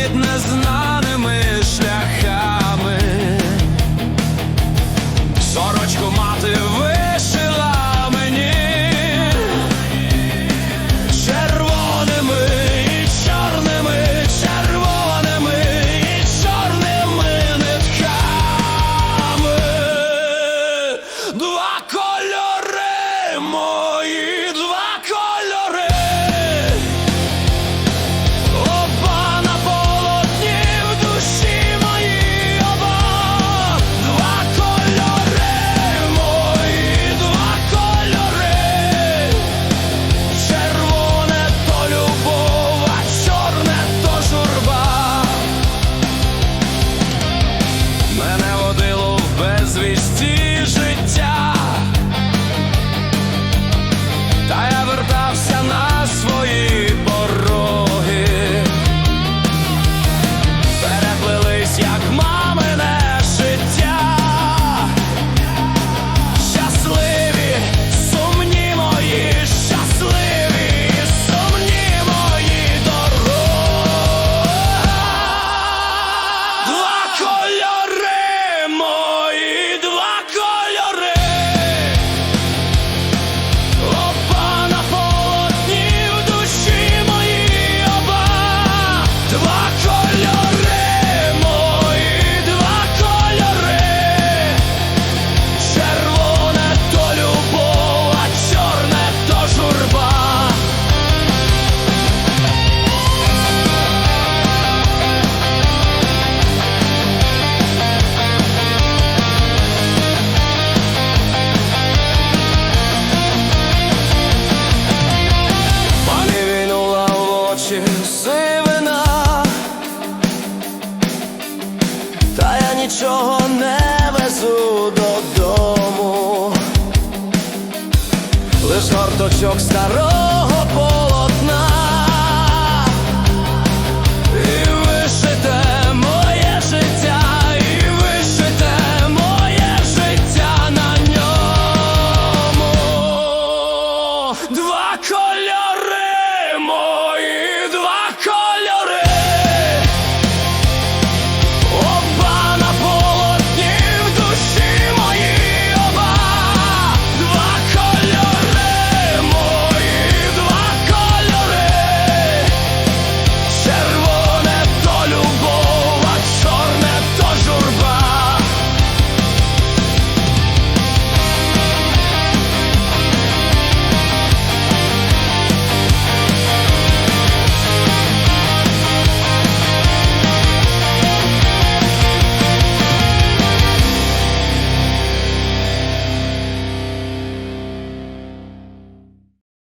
світ не знає. нічого не везу додому, лиш горточок старого.